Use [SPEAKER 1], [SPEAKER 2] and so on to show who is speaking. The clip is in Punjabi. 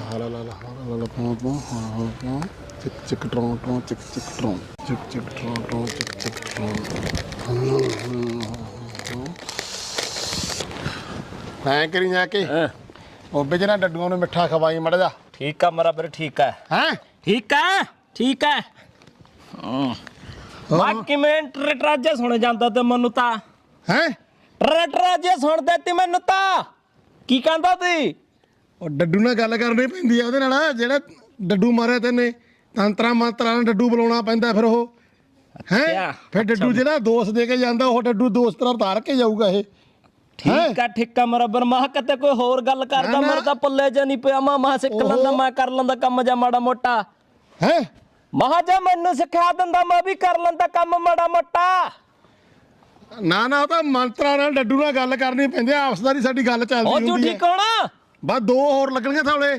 [SPEAKER 1] ਲਾ ਲਾ ਲਾ ਲਾ ਲਾ ਪੋਂ ਪੋਂ ਹਾਂ? ਹਾਂ ਪੋਂ ਚਿਕ ਚਿਕ ਟਰੋਂ ਟਰੋਂ ਚਿਕ ਚਿਕ ਟਰੋਂ ਚਿਕ ਚਿਕ ਟਰੋਂ ਟਰੋਂ ਚਿਕ ਚਿਕ ਟਰੋਂ ਐ ਕਰੀ ਜਾ ਕੇ ਉਹ ਬਿਜਨਾ ਡੱਡੂਆਂ ਨੂੰ ਮਿੱਠਾ ਖਵਾਈ ਮੜ ਜਾ।
[SPEAKER 2] ਠੀਕ ਆ ਮੇਰਾ ਵੀਰ ਠੀਕ ਆ।
[SPEAKER 1] ਹੈ?
[SPEAKER 2] ਠੀਕ ਆ? ਠੀਕ ਆ? ਮਾ ਕਿਵੇਂ ਟਰਟਰਾਜੇ ਸੁਣ ਜਾਂਦਾ ਤੇ ਮੈਨੂੰ ਤਾਂ?
[SPEAKER 1] ਹੈ?
[SPEAKER 2] ਟਰਟਰਾਜੇ ਸੁਣਦੇ ਤੇ ਮੈਨੂੰ ਤਾਂ? ਕੀ ਕਹਿੰਦਾ ਤੀ?
[SPEAKER 1] ਉਹ ਡੱਡੂ ਨਾਲ ਗੱਲ ਕਰਨੀ ਪੈਂਦੀ ਆ ਉਹਦੇ ਨਾਲ ਜਿਹੜਾ ਡੱਡੂ ਮਾਰਿਆ ਤੈਨੇ ਤੰਤਰਾ ਮੰਤਰਾਂ ਨਾਲ ਡੱਡੂ ਬੁਲਾਉਣਾ ਪੈਂਦਾ ਫਿਰ ਉਹ। ਹੈ? ਫਿਰ ਡੱਡੂ ਜਿਹੜਾ ਦੋਸਤ ਦੇ ਕੇ ਜਾਂਦਾ ਉਹ ਡੱਡੂ ਦੋਸਤ ਨਾਲ ਉਤਾਰ ਕੇ ਜਾਊਗਾ ਇਹ।
[SPEAKER 2] ਠੀਕ ਆ ਠੀਕ ਆ ਮੇਰਾ ਵੀਰ ਮਾ ਕਿਤੇ ਕੋਈ ਹੋਰ ਗੱਲ ਕਰਦਾ। ਮੇਰੇ ਤਾਂ ਪੱਲੇ ਜੇ ਨਹੀਂ ਪਿਆ। ਮਾ ਮਾ ਸਿੱਖ ਲੈਂਦਾ ਮੈਂ ਕਰ ਲੈਂਦਾ ਕੰਮ ਜਾ ਮਾੜਾ ਮੋਟਾ।
[SPEAKER 1] ਹੈ?
[SPEAKER 2] ਮਹਾ ਜੇ ਮੈਨੂੰ ਸਿਖਾ ਦਿੰਦਾ ਮੈਂ ਵੀ ਕਰ ਲੈਂਦਾ ਕੰਮ ਮਾੜਾ ਮੋਟਾ।
[SPEAKER 1] ਨਾ ਨਾ ਉਹ ਤਾਂ ਮੰਤਰਾਂ ਨਾਲ ਡੱਡੂ ਨਾਲ ਗੱਲ ਕਰਨੀ ਪੈਂਦੀ ਆਪਸਦਾਰੀ ਸਾਡੀ ਗੱਲ ਚੱਲਦੀ
[SPEAKER 2] ਉਹ
[SPEAKER 1] ਹੁੰਦੀ
[SPEAKER 2] ਝੂਠੀ
[SPEAKER 1] ਹੈ
[SPEAKER 2] ਕੌਣਾ
[SPEAKER 1] ਬਸ ਦੋ ਹੋਰ ਲੱਗਣਗੇ ਥਾਲੇ